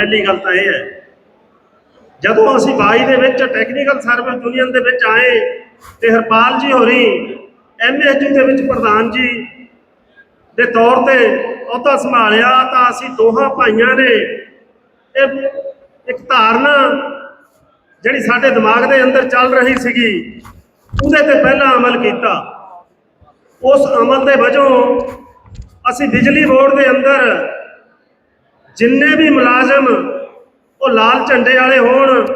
ਪਹਿਲੀ ਗੱਲ ਤਾਂ ਇਹ ਹੈ, ਜਦੋਂ ਅਸੀਂ 22 ਦੇ ਵਿੱਚ ਟੈਕਨੀਕਲ ਸਰਵਿਸ ਯੂਨੀਅਨ ਦੇ ਵਿੱਚ ਆਏ ਤੇ ਹਰਪਾਲ ਜੀ ਹੋਰੀ ਐਮਐਸਯੂ ਦੇ ਵਿੱਚ ਪ੍ਰਧਾਨ ਜੀ ਦੇ ਤੌਰ ਤੇ ਅਹੁਦਾ ਸੰਭਾਲਿਆ ਤਾਂ ਅਸੀਂ ਦੋਹਾਂ ਭਾਈਆਂ ਨੇ ਇਹ ਇੱਕ ਧਾਰਨਾ ਜਿਹੜੀ ਸਾਡੇ ਦਿਮਾਗ ਦੇ ਅੰਦਰ ਚੱਲ ਰਹੀ ਸੀਗੀ, ਉਹਦੇ ਤੇ ਪਹਿਲਾਂ ਅਮਲ ਕੀਤਾ। ਉਸ ਅਮਲ ਦੇ ਵਜੋਂ ਅਸੀਂ ਬਿਜਲੀ ਬੋਰਡ ਦੇ ਅੰਦਰ ਜਿੰਨੇ ਵੀ ਮੁਲਾਜ਼ਮ ਉਹ ਲਾਲ ਝੰਡੇ ਵਾਲੇ ਹੋਣ,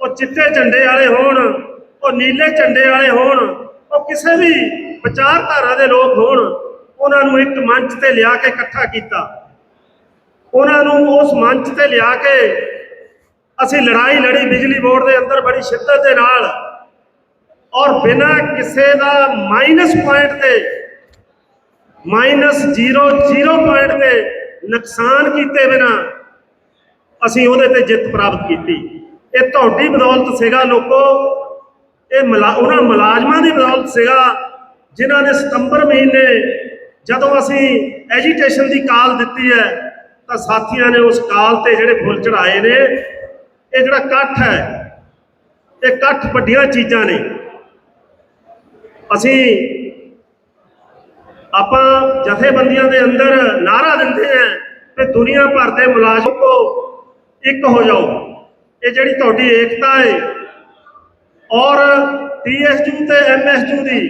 ਉਹ ਚਿੱਟੇ ਝੰਡੇ ਵਾਲੇ ਹੋਣ, ਉਹ ਨੀਲੇ ਝੰਡੇ ਵਾਲੇ ਹੋਣ, ਉਹ ਕਿਸੇ ਵੀ ਵਿਚਾਰਧਾਰਾ ਦੇ ਲੋਕ ਹੋਣ, ਉਹਨਾਂ ਨੂੰ ਇੱਕ ਮੰਚ ਤੇ ਲਿਆ ਕੇ ਇਕੱਠਾ ਕੀਤਾ। ਉਹਨਾਂ ਨੂੰ ਉਸ ਮੰਚ ਤੇ ਲਿਆ ਕੇ ਅਸੀਂ ਲੜਾਈ ਲੜੀ ਬਿਜਲੀ ਬੋਰਡ ਦੇ ਅੰਦਰ ਬੜੀ ਸ਼ਿੱਦਤ ਦੇ ਨਾਲ ਔਰ ਬਿਨਾਂ ਕਿਸੇ ਦਾ ਮਾਈਨਸ ਪੁਆਇੰਟ ਤੇ ਮਾਈਨਸ 0 0 ਪੁਆਇੰਟ ਤੇ ਨੁਕਸਾਨ ਕੀਤੇ ਬਿਨਾ ਅਸੀਂ ਉਹਦੇ ਤੇ ਜਿੱਤ ਪ੍ਰਾਪਤ ਕੀਤੀ। ਇਹ ਤੁਹਾਡੀ ਬਦੌਲਤ ਸੀਗਾ ਲੋਕੋ। ਇਹ ਮੁਲਾ- ਉਹਨਾਂ ਮੁਲਾਜ਼ਮਾਂ ਦੀ ਬਦੌਲਤ ਸੀਗਾ, ਜਿਨ੍ਹਾਂ ਨੇ ਸਤੰਬਰ ਮਹੀਨੇ ਜਦੋਂ ਅਸੀਂ ਐਜੀਟੇਸ਼ਨ ਦੀ ਕਾਲ ਦਿੱਤੀ ਹੈ, ਤਾਂ ਸਾਥੀਆਂ ਨੇ ਉਸ ਕਾਲ ਤੇ ਜਿਹੜੇ ਫੁੱਲ ਚੜਾਏ ਨੇ, ਇਹ ਜਿਹੜਾ ਇਕੱਠ ਹੈ, ਇਹ ਇਕੱਠ ਵੱਡੀਆਂ ਚੀਜ਼ਾਂ ਨੇ। ਅਸੀਂ ਆਪਾਂ ਜਥੇਬੰਦੀਆਂ ਦੇ ਅੰਦਰ ਨਾਰਾ ਦਿੰਦੇ ਆ ਕਿ ਦੁਨੀਆ ਭਰ ਦੇ ਮੁਲਾਜ਼ਮ ਕੋ ਇੱਕ ਹੋ ਜਾਓ। ਇਹ ਜਿਹੜੀ ਤੁਹਾਡੀ ਏਕਤਾ ਹੈ ਔਰ ਟੀਐਸਯੂ ਤੇ ਐਮਐਸਯੂ ਦੀ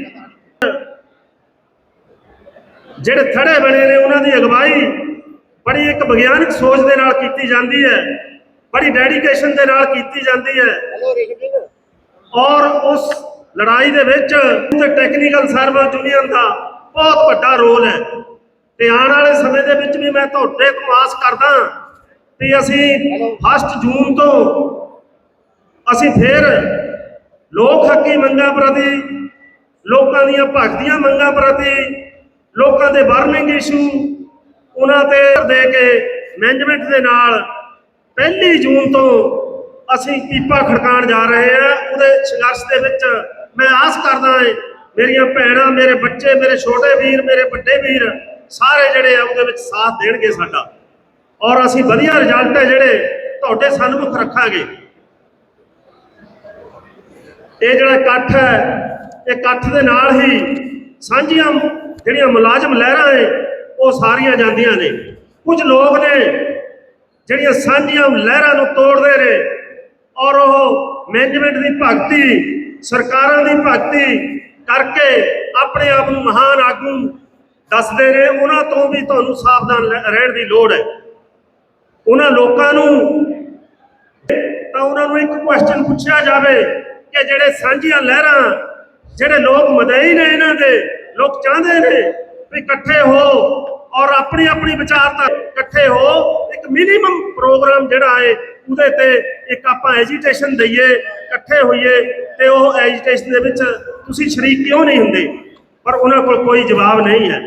ਜਿਹੜੇ ਥੜੇ ਬਣੇ ਨੇ, ਉਹਨਾਂ ਦੀ ਅਗਵਾਈ ਬੜੀ ਇੱਕ ਵਿਗਿਆਨਕ ਸੋਚ ਦੇ ਨਾਲ ਕੀਤੀ ਜਾਂਦੀ ਹੈ। ਬੜੀ ਡੈਡੀਕੇਸ਼ਨ ਦੇ ਨਾਲ ਕੀਤੀ ਜਾਂਦੀ ਹੈ। ਔਰ ਉਸ ਲੜਾਈ ਦੇ ਵਿੱਚ ਟੈਕਨੀਕਲ ਸਰਵਿਸ ਯੂਨੀਅਨ ਦਾ ਬਹੁਤ ਵੱਡਾ ਰੋਲ ਹੈ। ਤੇ ਆਉਣ ਵਾਲੇ ਸਮੇਂ ਦੇ ਵਿੱਚ ਵੀ ਮੈਂ ਤੁਹਾਡੇ ਤੋਂ ਆਸ ਕਰਦਾ ਕਿ ਅਸੀਂ 1 ਜੂਨ ਤੋਂ ਅਸੀਂ ਫੇਰ ਲੋਕ ਹੱਕੀ ਮੰਗਾਂ ਪ੍ਰਤੀ, ਲੋਕਾਂ ਦੀਆਂ ਭਗਤੀਆਂ ਮੰਗਾਂ ਪ੍ਰਤੀ, ਲੋਕਾਂ ਦੇ ਬਰਨਿੰਗ ਇਸ਼ੂ ਉਹਨਾਂ ਤੇ ਦੇ ਕੇ ਮੈਨੇਜਮੈਂਟ ਦੇ ਨਾਲ ਪਹਿਲੀ ਜੂਨ ਤੋਂ ਅਸੀਂ ਪੀਪਾ ਖੜਕਾਉਣ ਜਾ ਰਹੇ ਹਾਂ। ਉਹਦੇ ਸੰਘਰਸ਼ ਦੇ ਵਿੱਚ ਮੈਂ ਆਸ ਕਰਦਾ ਹਾਂ, ਮੇਰੀਆਂ ਭੈਣਾਂ, ਮੇਰੇ ਬੱਚੇ, ਮੇਰੇ ਛੋਟੇ ਵੀਰ, ਮੇਰੇ ਵੱਡੇ ਵੀਰ ਸਾਰੇ ਜਿਹੜੇ ਆ ਉਹਦੇ ਵਿੱਚ ਸਾਥ ਦੇਣਗੇ ਸਾਡਾ। ਔਰ ਅਸੀਂ ਵਧੀਆ ਰਿਜ਼ਲਟ ਹੈ ਜਿਹੜੇ ਤੁਹਾਡੇ ਸਨਮੁਖ ਰੱਖਾਂਗੇ। ਇਹ ਜਿਹੜਾ ਇਕੱਠ ਹੈ, ਇਹ ਇਕੱਠ ਦੇ ਨਾਲ ਹੀ ਸਾਂਝੀਆਂ ਜਿਹੜੀਆਂ ਮੁਲਾਜ਼ਮ ਲਹਿਰਾਂ ਨੇ, ਉਹ ਸਾਰੀਆਂ ਜਾਂਦੀਆਂ ਨੇ। ਕੁਝ ਲੋਕ ਨੇ ਜਿਹੜੀਆਂ ਸਾਂਝੀਆਂ ਲਹਿਰਾਂ ਨੂੰ ਤੋੜਦੇ ਨੇ ਔਰ ਉਹ ਮੈਨੇਜਮੈਂਟ ਦੀ ਭਗਤੀ, ਸਰਕਾਰਾਂ ਦੀ ਭਗਤੀ ਕਰਕੇ ਆਪਣੇ ਆਪ ਨੂੰ ਮਹਾਨ ਆਗੂ ਦੱਸਦੇ ਨੇ, ਉਹਨਾਂ ਤੋਂ ਵੀ ਤੁਹਾਨੂੰ ਸਾਵਧਾਨ ਰਹਿਣ ਦੀ ਲੋੜ ਹੈ। ਉਹਨਾਂ ਲੋਕਾਂ ਨੂੰ ਤਾਂ ਉਹਨਾਂ ਨੂੰ ਇੱਕ ਕੁਐਸਚਨ ਪੁੱਛਿਆ ਜਾਵੇ ਕਿ ਜਿਹੜੇ ਸਾਂਝੀਆਂ ਲਹਿਰਾਂ, ਜਿਹੜੇ ਲੋਕ ਮਦਈ ਨੇ ਇਹਨਾਂ ਦੇ, ਲੋਕ ਚਾਹੁੰਦੇ ਨੇ ਵੀ ਇਕੱਠੇ ਹੋ ਔਰ ਆਪਣੀ ਆਪਣੀ ਵਿਚਾਰਧਾਰਾ ਇਕੱਠੇ ਹੋ, ਇੱਕ ਮਿਨੀਮਮ ਪ੍ਰੋਗਰਾਮ ਜਿਹੜਾ ਹੈ, ਉਹਦੇ ਤੇ ਇੱਕ ਆਪਾਂ ਐਜੀਟੇਸ਼ਨ ਦਈਏ, ਇਕੱਠੇ ਹੋਈਏ ਤੇ ਉਹ ਐਜੀਟੇਸ਼ਨ ਦੇ ਵਿੱਚ ਤੁਸੀਂ ਸ਼ਰੀਕ ਕਿਉਂ ਨਹੀਂ ਹੁੰਦੇ? ਪਰ ਉਹਨਾਂ ਕੋਲ ਕੋਈ ਜਵਾਬ ਨਹੀਂ ਹੈ।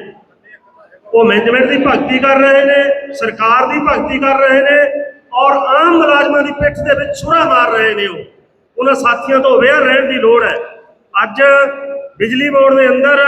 ਉਹ ਮੈਨੇਜਮੈਂਟ ਦੀ ਭਗਤੀ ਕਰ ਰਹੇ ਨੇ, ਸਰਕਾਰ ਦੀ ਭਗਤੀ ਕਰ ਰਹੇ ਨੇ ਔਰ ਆਮ ਮੁਲਾਜ਼ਮਾਂ ਦੀ ਪਿੱਠ ਦੇ ਵਿੱਚ ਛੁਰਾ ਮਾਰ ਰਹੇ ਨੇ ਉਹ। ਉਹਨਾਂ ਸਾਥੀਆਂ ਤੋਂ ਅਵੇਅਰ ਰਹਿਣ ਦੀ ਲੋੜ ਹੈ। ਅੱਜ ਬਿਜਲੀ ਬੋਰਡ ਦੇ ਅੰਦਰ